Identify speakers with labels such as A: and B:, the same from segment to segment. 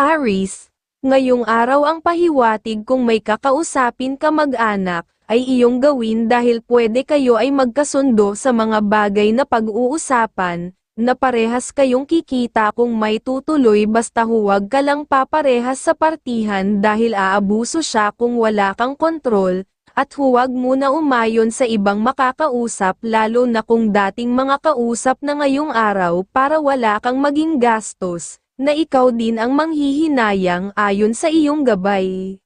A: Aris, ngayong araw ang pahiwatig kung may kakausapin ka mag-anak, ay iyong gawin dahil pwede kayo ay magkasundo sa mga bagay na pag-uusapan, na parehas kayong kikita kung may tutuloy basta huwag ka lang paparehas sa partihan dahil aabuso siya kung wala kang kontrol, at huwag muna umayon sa ibang makakausap lalo na kung dating mga kausap na ngayong araw para wala kang maging gastos, na ikaw din ang manghihinayang ayon sa iyong gabay.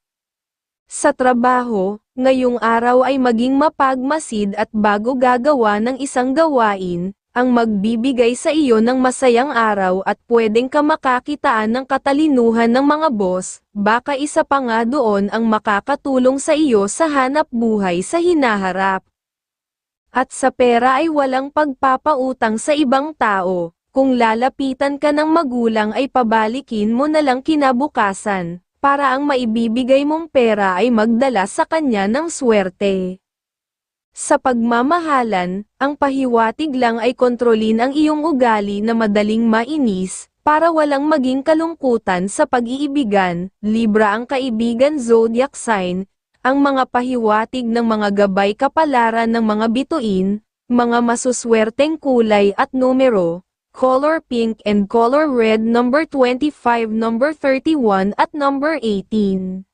A: Sa trabaho, ngayong araw ay maging mapagmasid at bago gagawa ng isang gawain, ang magbibigay sa iyo ng masayang araw at pwedeng ka makakitaan ng katalinuhan ng mga boss, baka isa pa nga doon ang makakatulong sa iyo sa hanap buhay sa hinaharap. At sa pera ay walang pagpapautang sa ibang tao, kung lalapitan ka ng magulang ay pabalikin mo na lang kinabukasan, para ang maibibigay mong pera ay magdala sa kanya ng swerte. Sa pagmamahalan, ang pahiwatig lang ay kontrolin ang iyong ugali na madaling mainis, para walang maging kalungkutan sa pag-iibigan, Libra ang kaibigan zodiac sign, ang mga pahiwatig ng mga gabay kapalaran ng mga bituin, mga masuswerteng kulay at numero, color pink and color red number 25 number 31 at number 18.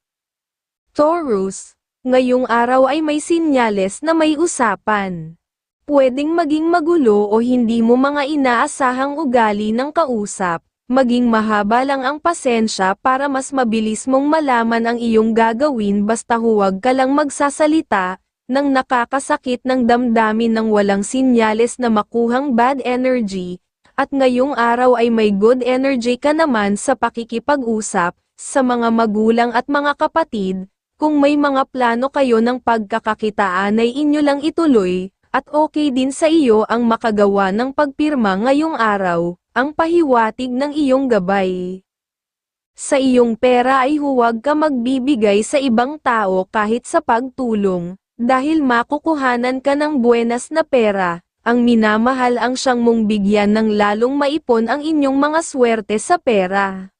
A: Taurus, ngayong araw ay may sinyales na may usapan. Pwedeng maging magulo o hindi mo mga inaasahang ugali ng kausap, maging mahaba lang ang pasensya para mas mabilis mong malaman ang iyong gagawin basta huwag ka lang magsasalita, nang nakakasakit ng damdamin ng walang sinyales na makuhang bad energy, at ngayong araw ay may good energy ka naman sa pakikipag-usap, sa mga magulang at mga kapatid, kung may mga plano kayo ng pagkakakitaan ay inyo lang ituloy, at okay din sa iyo ang makagawa ng pagpirma ngayong araw, ang pahiwatig ng iyong gabay. Sa iyong pera ay huwag ka magbibigay sa ibang tao kahit sa pagtulong, dahil makukuhanan ka ng buenas na pera, ang minamahal ang siyang mong bigyan ng lalong maipon ang inyong mga swerte sa pera.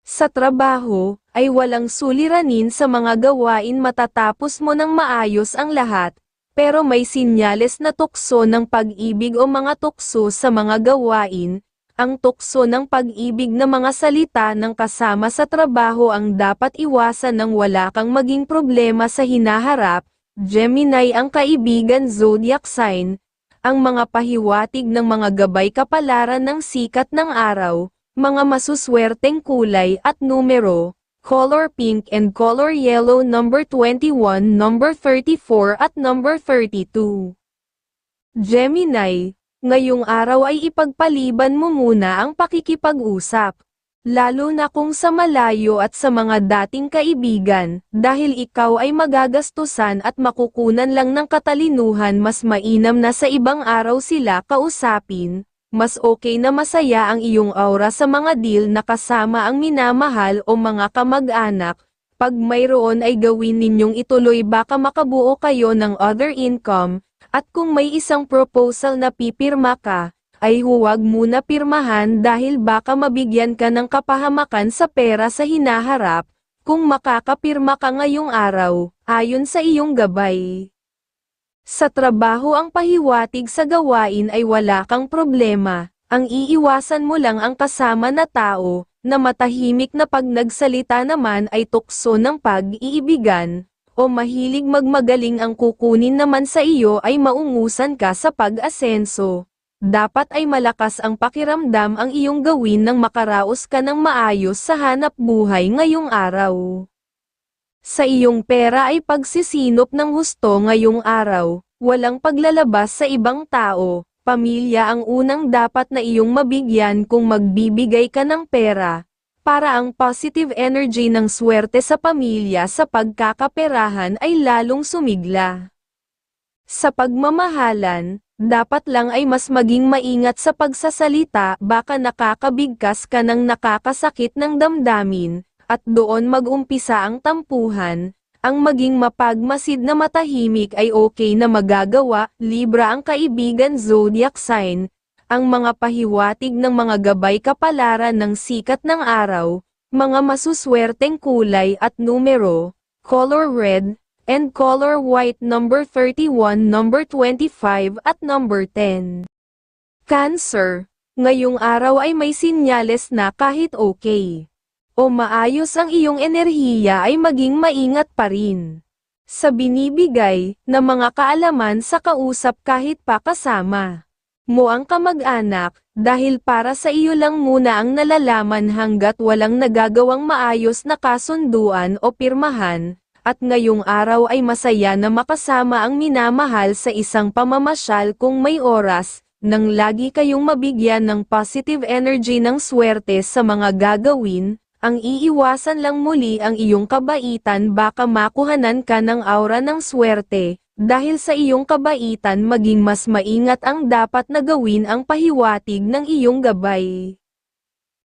A: Sa trabaho, ay walang suliranin sa mga gawain matatapos mo ng maayos ang lahat, pero may sinyales na tukso ng pag-ibig o mga tukso sa mga gawain, ang tukso ng pag-ibig na mga salita ng kasama sa trabaho ang dapat iwasan nang wala kang maging problema sa hinaharap, Gemini ang kaibigan zodiac sign, ang mga pahiwatig ng mga gabay kapalaran ng sikat ng araw, mga masuswerteng kulay at numero, color pink and color yellow number 21, number 34 at number 32. Gemini, ngayong araw ay ipagpaliban mo muna ang pakikipag-usap. Lalo na kung sa malayo at sa mga dating kaibigan, dahil ikaw ay magagastusan at makukunan lang ng katalinuhan mas mainam na sa ibang araw sila kausapin, mas okay na masaya ang iyong aura sa mga deal na kasama ang minamahal o mga kamag-anak, pag mayroon ay gawin ninyong ituloy baka makabuo kayo ng other income, at kung may isang proposal na pipirma ka, ay huwag muna pirmahan dahil baka mabigyan ka ng kapahamakan sa pera sa hinaharap, kung makakapirma ka ngayong araw, ayon sa iyong gabay. Sa trabaho ang pahiwatig sa gawain ay wala kang problema, ang iiwasan mo lang ang kasama na tao, na matahimik na pag nagsalita naman ay tukso ng pag-iibigan, o mahilig magmagaling ang kukunin naman sa iyo ay maungusan ka sa pag-asenso dapat ay malakas ang pakiramdam ang iyong gawin nang makaraos ka ng maayos sa hanap buhay ngayong araw. Sa iyong pera ay pagsisinop ng husto ngayong araw, walang paglalabas sa ibang tao, pamilya ang unang dapat na iyong mabigyan kung magbibigay ka ng pera, para ang positive energy ng swerte sa pamilya sa pagkakaperahan ay lalong sumigla. Sa pagmamahalan, dapat lang ay mas maging maingat sa pagsasalita baka nakakabigkas ka ng nakakasakit ng damdamin, at doon mag-umpisa ang tampuhan, ang maging mapagmasid na matahimik ay okay na magagawa, Libra ang kaibigan zodiac sign, ang mga pahiwatig ng mga gabay kapalaran ng sikat ng araw, mga masuswerteng kulay at numero, color red, and color white number 31, number 25 at number 10. Cancer, ngayong araw ay may sinyales na kahit okay o maayos ang iyong enerhiya ay maging maingat pa rin. Sa binibigay na mga kaalaman sa kausap kahit pa kasama mo ang kamag-anak, dahil para sa iyo lang muna ang nalalaman hanggat walang nagagawang maayos na kasunduan o pirmahan, at ngayong araw ay masaya na makasama ang minamahal sa isang pamamasyal kung may oras, nang lagi kayong mabigyan ng positive energy ng swerte sa mga gagawin, ang iiwasan lang muli ang iyong kabaitan baka makuhanan ka ng aura ng swerte, dahil sa iyong kabaitan maging mas maingat ang dapat na gawin ang pahiwatig ng iyong gabay.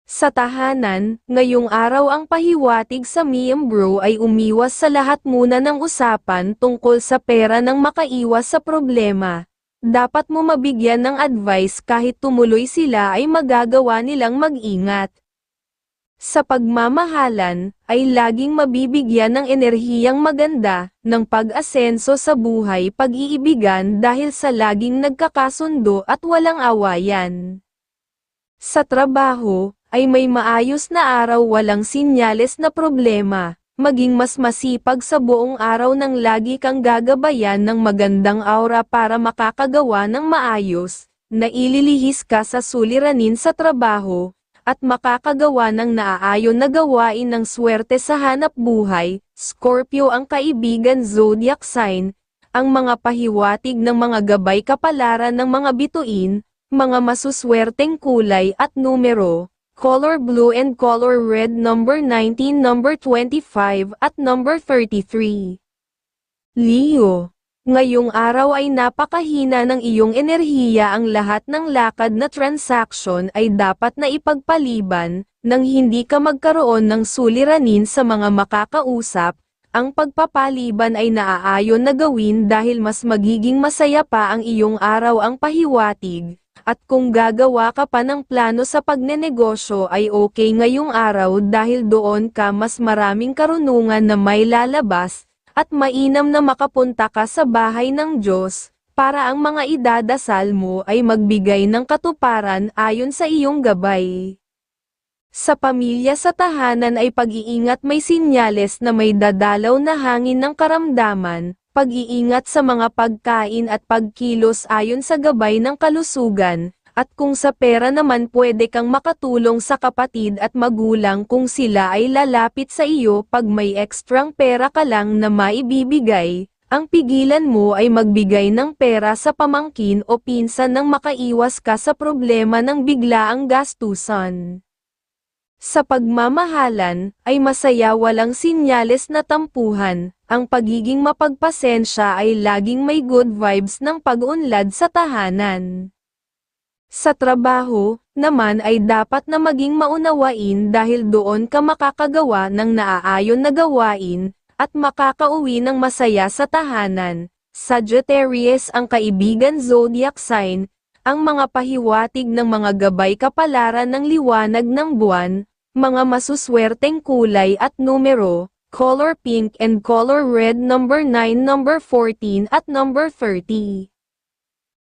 A: Sa tahanan, ngayong araw ang pahiwatig sa miyembro ay umiwas sa lahat muna ng usapan tungkol sa pera nang makaiwas sa problema. Dapat mo mabigyan ng advice kahit tumuloy sila ay magagawa nilang mag-ingat. Sa pagmamahalan, ay laging mabibigyan ng enerhiyang maganda, ng pag-asenso sa buhay pag-iibigan dahil sa laging nagkakasundo at walang awayan. Sa trabaho, ay may maayos na araw walang sinyales na problema, maging mas masipag sa buong araw nang lagi kang gagabayan ng magandang aura para makakagawa ng maayos, na ililihis ka sa suliranin sa trabaho, at makakagawa ng naaayon na gawain ng swerte sa hanap buhay, Scorpio ang kaibigan zodiac sign, ang mga pahiwatig ng mga gabay kapalaran ng mga bituin, mga masuswerteng kulay at numero, color blue and color red number 19 number 25 at number 33. Leo Ngayong araw ay napakahina ng iyong enerhiya. Ang lahat ng lakad na transaction ay dapat na ipagpaliban, nang hindi ka magkaroon ng suliranin sa mga makakausap, ang pagpapaliban ay naaayon na gawin dahil mas magiging masaya pa ang iyong araw. Ang pahiwatig, at kung gagawa ka pa ng plano sa pagnenegosyo ay okay ngayong araw dahil doon ka mas maraming karunungan na may lalabas, at mainam na makapunta ka sa bahay ng Diyos, para ang mga idadasal mo ay magbigay ng katuparan ayon sa iyong gabay. Sa pamilya sa tahanan ay pag-iingat may sinyales na may dadalaw na hangin ng karamdaman, pag-iingat sa mga pagkain at pagkilos ayon sa gabay ng kalusugan, at kung sa pera naman pwede kang makatulong sa kapatid at magulang kung sila ay lalapit sa iyo pag may ekstrang pera ka lang na maibibigay, ang pigilan mo ay magbigay ng pera sa pamangkin o pinsan nang makaiwas ka sa problema ng biglaang gastusan. Sa pagmamahalan, ay masaya walang sinyales na tampuhan, ang pagiging mapagpasensya ay laging may good vibes ng pag-unlad sa tahanan. Sa trabaho, naman ay dapat na maging maunawain dahil doon ka makakagawa ng naaayon na gawain, at makakauwi ng masaya sa tahanan. Sagittarius ang kaibigan zodiac sign, ang mga pahiwatig ng mga gabay kapalaran ng liwanag ng buwan, mga masuswerteng kulay at numero, color pink and color red number 9 number 14 at number 30.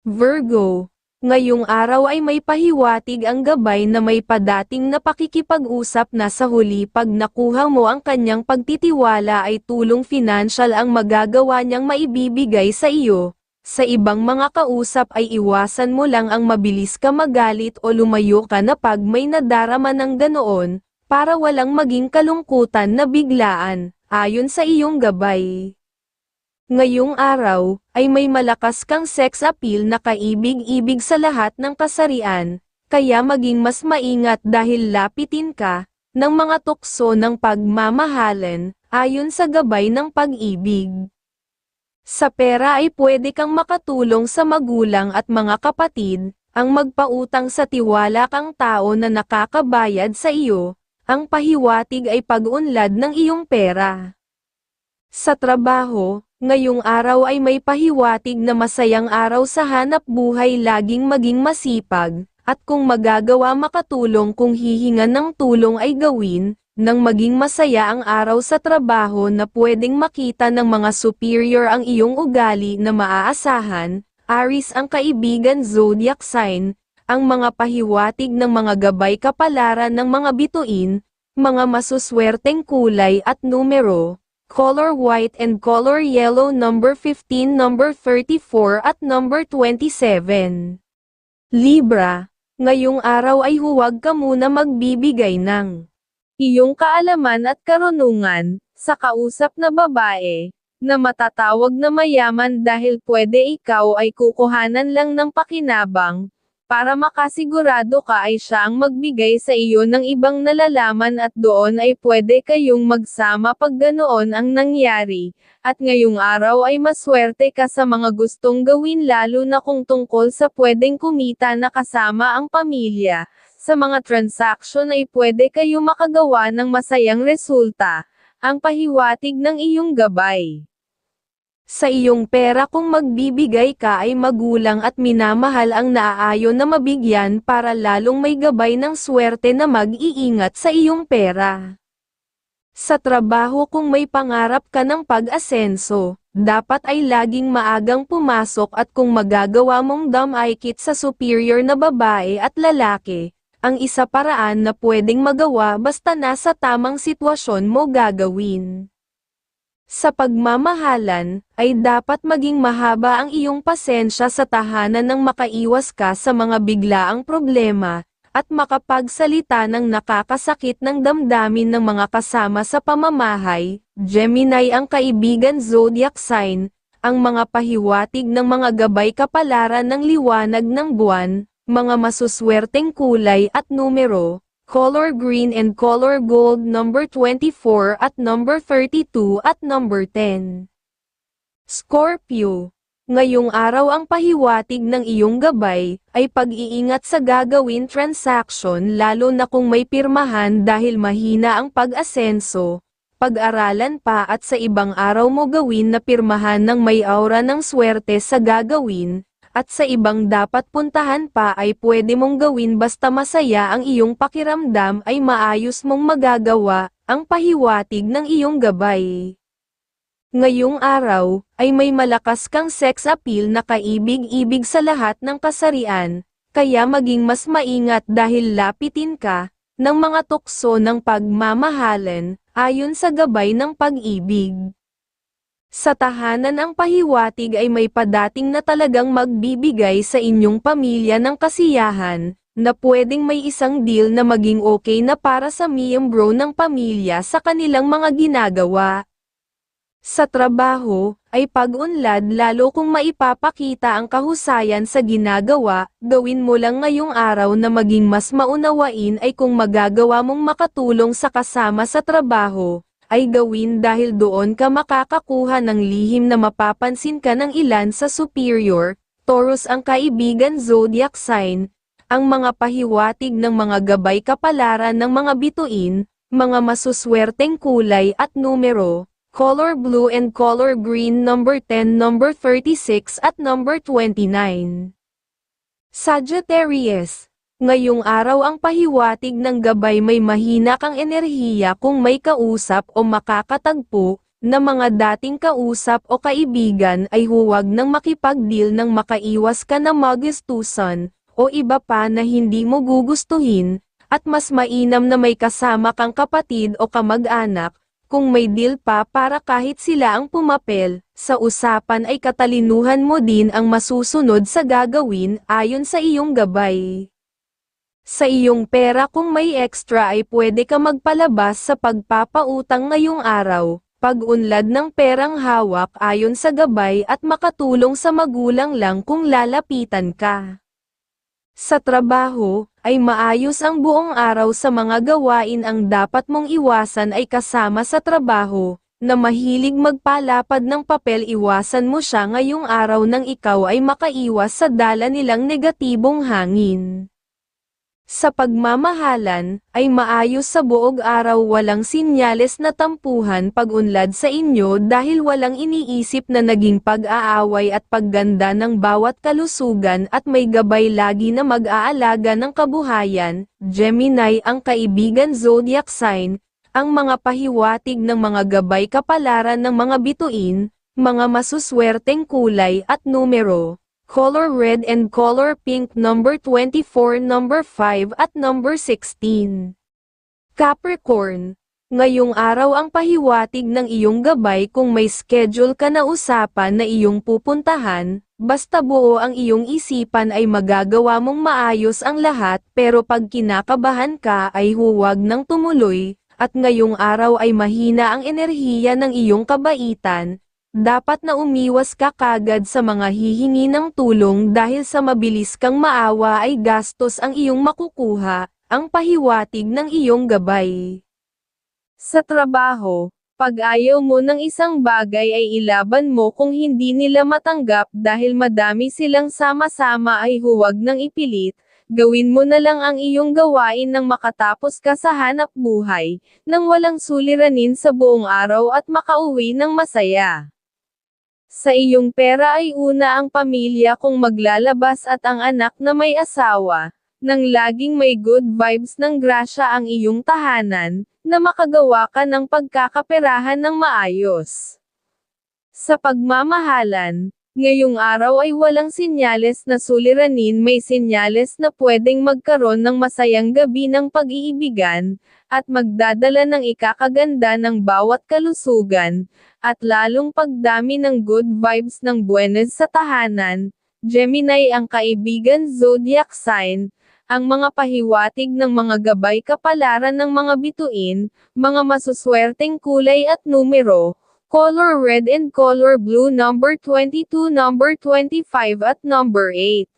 A: Virgo Ngayong araw ay may pahiwatig ang gabay na may padating na pakikipag-usap na sa huli pag nakuha mo ang kanyang pagtitiwala ay tulong financial ang magagawa niyang maibibigay sa iyo. Sa ibang mga kausap ay iwasan mo lang ang mabilis ka magalit o lumayo ka na pag may nadarama ng ganoon, para walang maging kalungkutan na biglaan, ayon sa iyong gabay. Ngayong araw, ay may malakas kang sex appeal na kaibig-ibig sa lahat ng kasarian, kaya maging mas maingat dahil lapitin ka, ng mga tukso ng pagmamahalan, ayon sa gabay ng pag-ibig. Sa pera ay pwede kang makatulong sa magulang at mga kapatid, ang magpautang sa tiwala kang tao na nakakabayad sa iyo, ang pahiwatig ay pag-unlad ng iyong pera. Sa trabaho, ngayong araw ay may pahiwatig na masayang araw sa hanap buhay laging maging masipag, at kung magagawa makatulong kung hihingan ng tulong ay gawin, nang maging masaya ang araw sa trabaho na pwedeng makita ng mga superior ang iyong ugali na maaasahan, Aris ang kaibigan zodiac sign, ang mga pahiwatig ng mga gabay kapalaran ng mga bituin, mga masuswerteng kulay at numero, color white and color yellow number 15 number 34 at number 27. Libra, ngayong araw ay huwag ka muna magbibigay ng iyong kaalaman at karunungan sa kausap na babae na matatawag na mayaman dahil pwede ikaw ay kukuhanan lang ng pakinabang para makasigurado ka ay siya ang magbigay sa iyo ng ibang nalalaman at doon ay pwede kayong magsama pag ganoon ang nangyari, at ngayong araw ay maswerte ka sa mga gustong gawin lalo na kung tungkol sa pwedeng kumita na kasama ang pamilya. Sa mga transaction ay pwede kayo makagawa ng masayang resulta, ang pahiwatig ng iyong gabay. Sa iyong pera kung magbibigay ka ay magulang at minamahal ang naaayon na mabigyan para lalong may gabay ng swerte na mag-iingat sa iyong pera. Sa trabaho kung may pangarap ka ng pag-asenso, dapat ay laging maagang pumasok at kung magagawa mong damaykit sa superior na babae at lalaki, ang isa paraan na pwedeng magawa basta nasa tamang sitwasyon mo gagawin. Sa pagmamahalan, ay dapat maging mahaba ang iyong pasensya sa tahanan ng makaiwas ka sa mga biglaang problema, at makapagsalita ng nakakasakit ng damdamin ng mga kasama sa pamamahay. Gemini ang kaibigan zodiac sign, ang mga pahiwatig ng mga gabay kapalaran ng liwanag ng buwan, mga masuswerteng kulay at numero, color green and color gold number 24 at number 32 at number 10. Scorpio, ngayong araw ang pahiwatig ng iyong gabay, ay pag-iingat sa gagawin transaction lalo na kung may pirmahan dahil mahina ang pag-asenso, pag-aralan pa at sa ibang araw mo gawin na pirmahan ng may aura ng swerte sa gagawin, at sa ibang dapat puntahan pa ay pwede mong gawin basta masaya ang iyong pakiramdam ay maayos mong magagawa, ang pahiwatig ng iyong gabay. Ngayong araw, ay may malakas kang sex appeal na kaibig-ibig sa lahat ng kasarian, kaya maging mas maingat dahil lapitin ka, ng mga tukso ng pagmamahalan, ayon sa gabay ng pag-ibig. Sa tahanan ang pahiwatig ay may padating na talagang magbibigay sa inyong pamilya ng kasiyahan, na pwedeng may isang deal na maging okay na para sa miyembro ng pamilya sa kanilang mga ginagawa. Sa trabaho, ay pag-unlad lalo kung maipapakita ang kahusayan sa ginagawa, gawin mo lang ngayong araw na maging mas maunawain ay kung magagawa mong makatulong sa kasama sa trabaho, ay gawin dahil doon ka makakakuha ng lihim na mapapansin ka ng ilan sa superior, Taurus ang kaibigan zodiac sign, ang mga pahiwatig ng mga gabay kapalaran ng mga bituin, mga masuswerteng kulay at numero, color blue and color green number 10 number 36 at number 29. Sagittarius Ngayong araw ang pahiwatig ng gabay may mahina kang enerhiya kung may kausap o makakatagpo, na mga dating kausap o kaibigan ay huwag nang makipag-deal nang makaiwas ka na magustusan, o iba pa na hindi mo gugustuhin, at mas mainam na may kasama kang kapatid o kamag-anak, kung may deal pa para kahit sila ang pumapel, sa usapan ay katalinuhan mo din ang masusunod sa gagawin ayon sa iyong gabay. Sa iyong pera kung may extra ay pwede ka magpalabas sa pagpapautang ngayong araw, pag-unlad ng perang hawak ayon sa gabay at makatulong sa magulang lang kung lalapitan ka. Sa trabaho, ay maayos ang buong araw sa mga gawain ang dapat mong iwasan ay kasama sa trabaho, na mahilig magpalapad ng papel iwasan mo siya ngayong araw nang ikaw ay makaiwas sa dala nilang negatibong hangin. Sa pagmamahalan, ay maayos sa buog araw walang sinyales na tampuhan pag-unlad sa inyo dahil walang iniisip na naging pag-aaway at pagganda ng bawat kalusugan at may gabay lagi na mag-aalaga ng kabuhayan, Gemini ang kaibigan zodiac sign, ang mga pahiwatig ng mga gabay kapalaran ng mga bituin, mga masuswerteng kulay at numero, color red and color pink number 24, number 5 at number 16. Capricorn, ngayong araw ang pahiwatig ng iyong gabay kung may schedule ka na usapan na iyong pupuntahan, basta buo ang iyong isipan ay magagawa mong maayos ang lahat pero pag kinakabahan ka ay huwag nang tumuloy, at ngayong araw ay mahina ang enerhiya ng iyong kabaitan, dapat na umiwas ka kagad sa mga hihingi ng tulong dahil sa mabilis kang maawa ay gastos ang iyong makukuha, ang pahiwatig ng iyong gabay. Sa trabaho, pag ayaw mo ng isang bagay ay ilaban mo kung hindi nila matanggap dahil madami silang sama-sama ay huwag nang ipilit, gawin mo na lang ang iyong gawain nang makatapos ka sa hanap buhay, nang walang suliranin sa buong araw at makauwi ng masaya. Sa iyong pera ay una ang pamilya kung maglalabas at ang anak na may asawa, nang laging may good vibes ng grasya ang iyong tahanan, na makagawa ka ng pagkakaperahan ng maayos. Sa pagmamahalan, ngayong araw ay walang sinyales na suliranin may sinyales na pwedeng magkaroon ng masayang gabi ng pag-iibigan, at magdadala ng ikakaganda ng bawat kalusugan, at lalong pagdami ng good vibes ng buenas sa tahanan, Gemini ang kaibigan zodiac sign, ang mga pahiwatig ng mga gabay kapalaran ng mga bituin, mga masuswerteng kulay at numero, color red and color blue number 22 number 25 at number 8.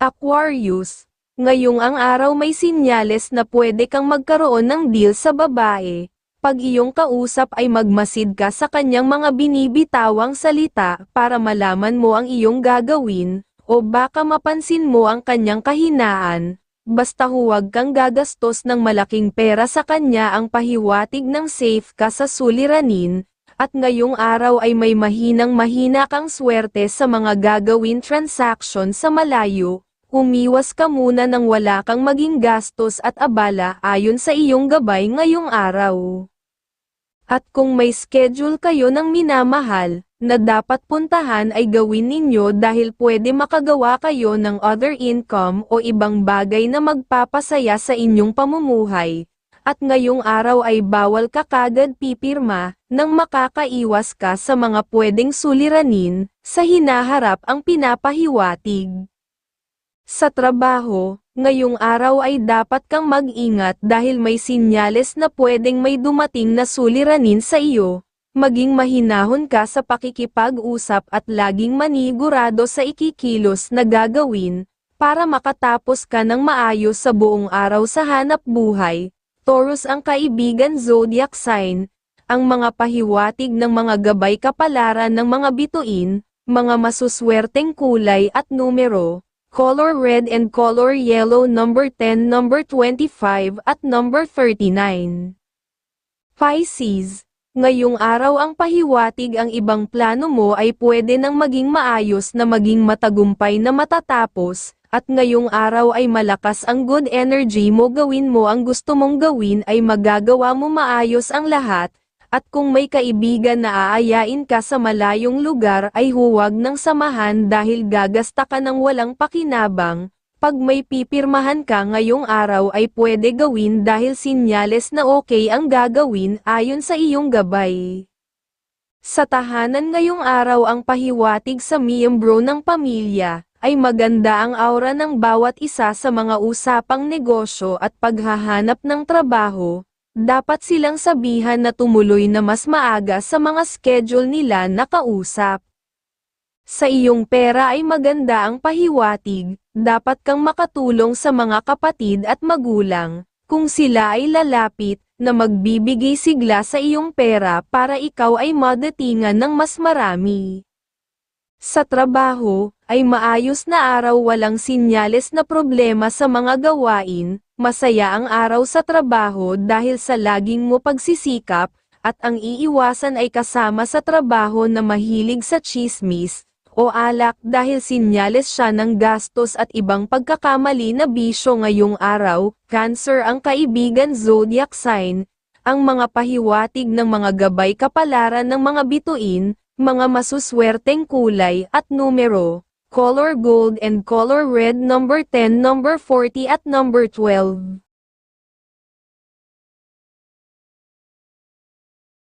A: Aquarius, ngayong ang araw may sinyales na pwede kang magkaroon ng deal sa babae. Pag iyong kausap ay magmasid ka sa kanyang mga binibitawang salita para malaman mo ang iyong gagawin, o baka mapansin mo ang kanyang kahinaan, basta huwag kang gagastos ng malaking pera sa kanya ang pahiwatig ng safe ka sa suliranin, at ngayong araw ay may mahinang mahina kang swerte sa mga gagawin transaction sa malayo, umiwas ka muna nang wala kang maging gastos at abala ayon sa iyong gabay ngayong araw. At kung may schedule kayo ng minamahal, na dapat puntahan ay gawin ninyo dahil pwede makagawa kayo ng other income o ibang bagay na magpapasaya sa inyong pamumuhay. At ngayong araw ay bawal ka kagad pipirma, nang makakaiwas ka sa mga pwedeng suliranin, sa hinaharap ang pinapahiwatig. Sa trabaho, ngayong araw ay dapat kang mag-ingat dahil may sinyales na pwedeng may dumating na suliranin sa iyo. Maging mahinahon ka sa pakikipag-usap at laging manigurado sa ikikilos na gagawin, para makatapos ka ng maayos sa buong araw sa hanap buhay. Taurus ang kaibigan zodiac sign, ang mga pahiwatig ng mga gabay kapalaran ng mga bituin, mga masuswerteng kulay at numero, color red and color yellow number 10 number 25 at number 39. Pisces, ngayong araw ang pahiwatig ang ibang plano mo ay pwede nang maging maayos na maging matagumpay na matatapos, at ngayong araw ay malakas ang good energy mo gawin mo ang gusto mong gawin ay magagawa mo maayos ang lahat, at kung may kaibigan na aayain ka sa malayong lugar ay huwag nang samahan dahil gagasta ka ng walang pakinabang. Pag may pipirmahan ka ngayong araw ay pwede gawin dahil sinyales na okay ang gagawin ayon sa iyong gabay. Sa tahanan ngayong araw ang pahiwatig sa miyembro ng pamilya, ay maganda ang aura ng bawat isa sa mga usapang negosyo at paghahanap ng trabaho, dapat silang sabihan na tumuloy na mas maaga sa mga schedule nila na kausap. Sa iyong pera ay maganda ang pahiwatig, dapat kang makatulong sa mga kapatid at magulang, kung sila ay lalapit, na magbibigay sigla sa iyong pera para ikaw ay madatingan ng mas marami. Sa trabaho, ay maayos na araw walang sinyales na problema sa mga gawain, masaya ang araw sa trabaho dahil sa laging mo pagsisikap, at ang iiwasan ay kasama sa trabaho na mahilig sa chismis, o alak dahil sinyales siya ng gastos at ibang pagkakamali na bisyo ngayong araw, Cancer ang kaibigan zodiac sign, ang mga pahiwatig ng mga gabay kapalaran ng mga bituin, mga masuswerteng kulay at numero, color gold and color red number 10, number 40 at number 12.